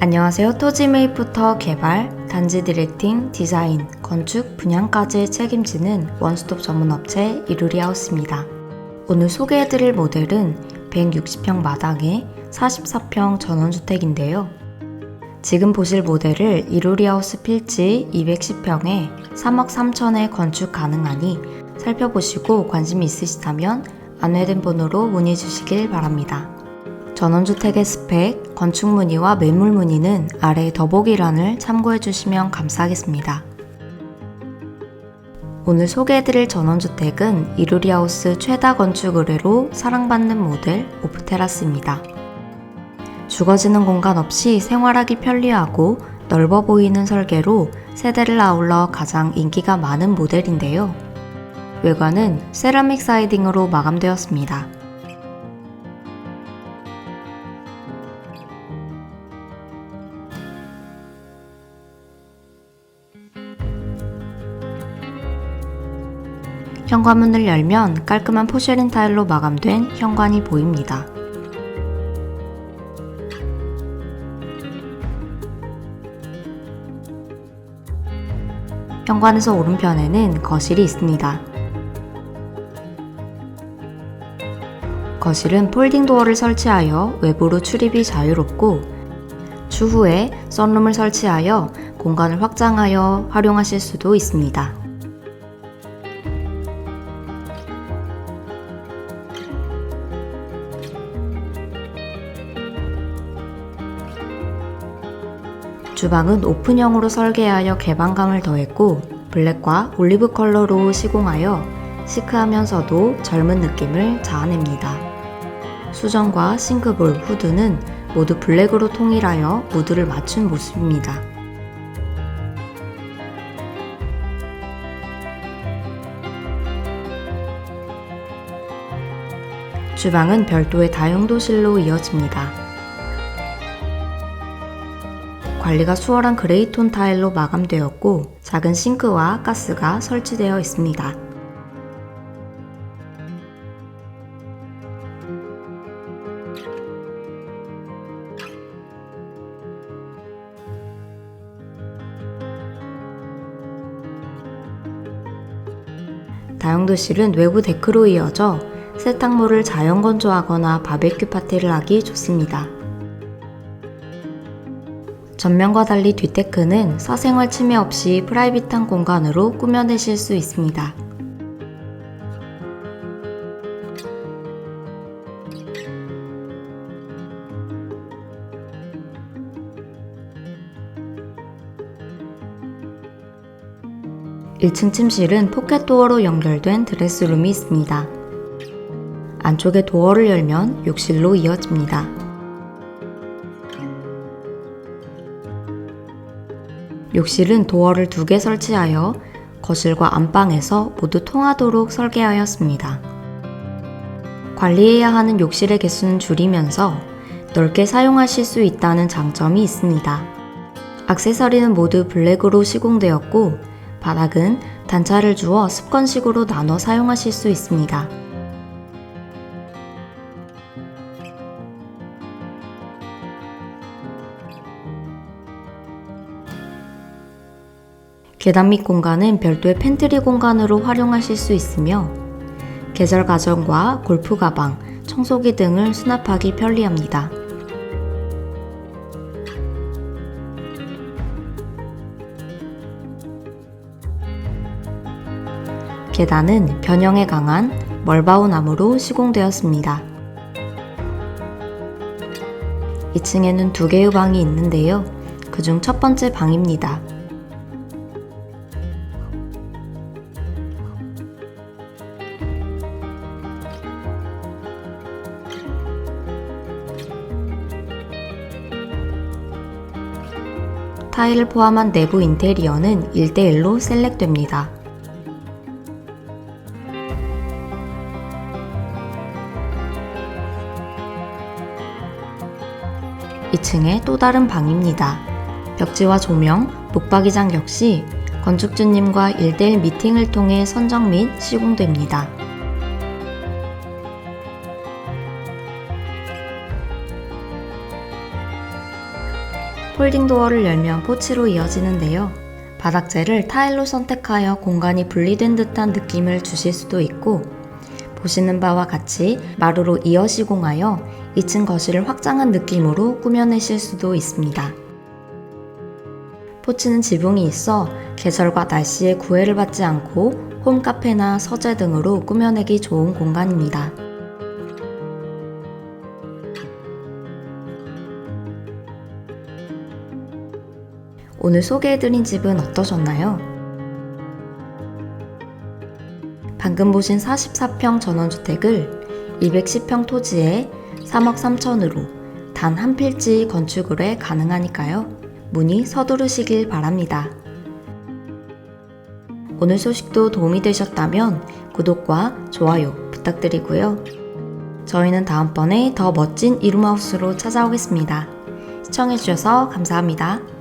안녕하세요. 토지메이프터 개발, 단지 디렉팅, 디자인, 건축 분야까지 책임지는 원스톱 전문 업체 이루리 하우스입니다. 오늘 소개해드릴 모델은 160평 마당의 44평 전원주택인데요. 지금 보실 모델을 이루리하우스 필지 210평에 3억 3천에 건축 가능하니 살펴보시고 관심 있으시다면 안내된 번호로 문의 주시길 바랍니다. 전원주택의 스펙, 건축 문의와 매물 문의는 아래 더보기란을 참고해 주시면 감사하겠습니다. 오늘 소개해드릴 전원주택은 이루리하우스 최다 건축 의뢰로 사랑받는 모델 오프테라스입니다. 죽어지는 공간 없이 생활하기 편리하고 넓어 보이는 설계로 세대를 아울러 가장 인기가 많은 모델인데요. 외관은 세라믹 사이딩으로 마감되었습니다. 현관문을 열면 깔끔한 포쉐린 타일로 마감된 현관이 보입니다. 현관에서 오른편에는 거실이 있습니다. 거실은 폴딩 도어를 설치하여 외부로 출입이 자유롭고 추후에 썬룸을 설치하여 공간을 확장하여 활용하실 수도 있습니다. 주방은 오픈형으로 설계하여 개방감을 더했고 블랙과 올리브 컬러로 시공하여 시크하면서도 젊은 느낌을 자아냅니다. 수전과 싱크볼, 후드는 모두 블랙으로 통일하여 무드를 맞춘 모습입니다. 주방은 별도의 다용도실로 이어집니다. 관리가 수월한 그레이톤 타일로 마감되었고 작은 싱크와 가스가 설치되어 있습니다. 다용도실은 외부 데크로 이어져 세탁물을 자연 건조하거나 바베큐 파티를 하기 좋습니다. 전면과 달리 뒷데크는 사생활 침해 없이 프라이빗한 공간으로 꾸며내실 수 있습니다. (1층) 침실은 포켓 도어로 연결된 드레스룸이 있습니다. 안쪽에 도어를 열면 욕실로 이어집니다. 욕실은 도어를 두 개 설치하여 거실과 안방에서 모두 통하도록 설계하였습니다. 관리해야 하는 욕실의 개수는 줄이면서 넓게 사용하실 수 있다는 장점이 있습니다. 액세서리는 모두 블랙으로 시공되었고 바닥은 단차를 주어 습건식으로 나눠 사용하실 수 있습니다. 계단 밑 공간은 별도의 팬트리 공간으로 활용하실 수 있으며 계절 가전과 골프 가방, 청소기 등을 수납하기 편리합니다. 계단은 변형에 강한 멀바우 나무로 시공되었습니다. 2층에는 두 개의 방이 있는데요. 그중 첫 번째 방입니다. 타일을 포함한 내부 인테리어는 1대1로 셀렉됩니다. 2층의 또 다른 방입니다. 벽지와 조명, 북박이장 역시 건축주님과 1대1 미팅을 통해 선정 및 시공됩니다. 폴딩 도어를 열면 포치로 이어지는데요. 바닥재를 타일로 선택하여 공간이 분리된 듯한 느낌을 주실 수도 있고, 보시는 바와 같이 마루로 이어 시공하여 2층 거실을 확장한 느낌으로 꾸며내실 수도 있습니다. 포치는 지붕이 있어 계절과 날씨에 구애를 받지 않고 홈카페나 서재 등으로 꾸며내기 좋은 공간입니다. 오늘 소개해드린 집은 어떠셨나요? 방금 보신 44평 전원주택을 210평 토지에 3억 3천으로 단 한 필지 건축으로 해 가능하니까요. 문의 서두르시길 바랍니다. 오늘 소식도 도움이 되셨다면 구독과 좋아요 부탁드리고요. 저희는 다음번에 더 멋진 이룸하우스로 찾아오겠습니다. 시청해주셔서 감사합니다.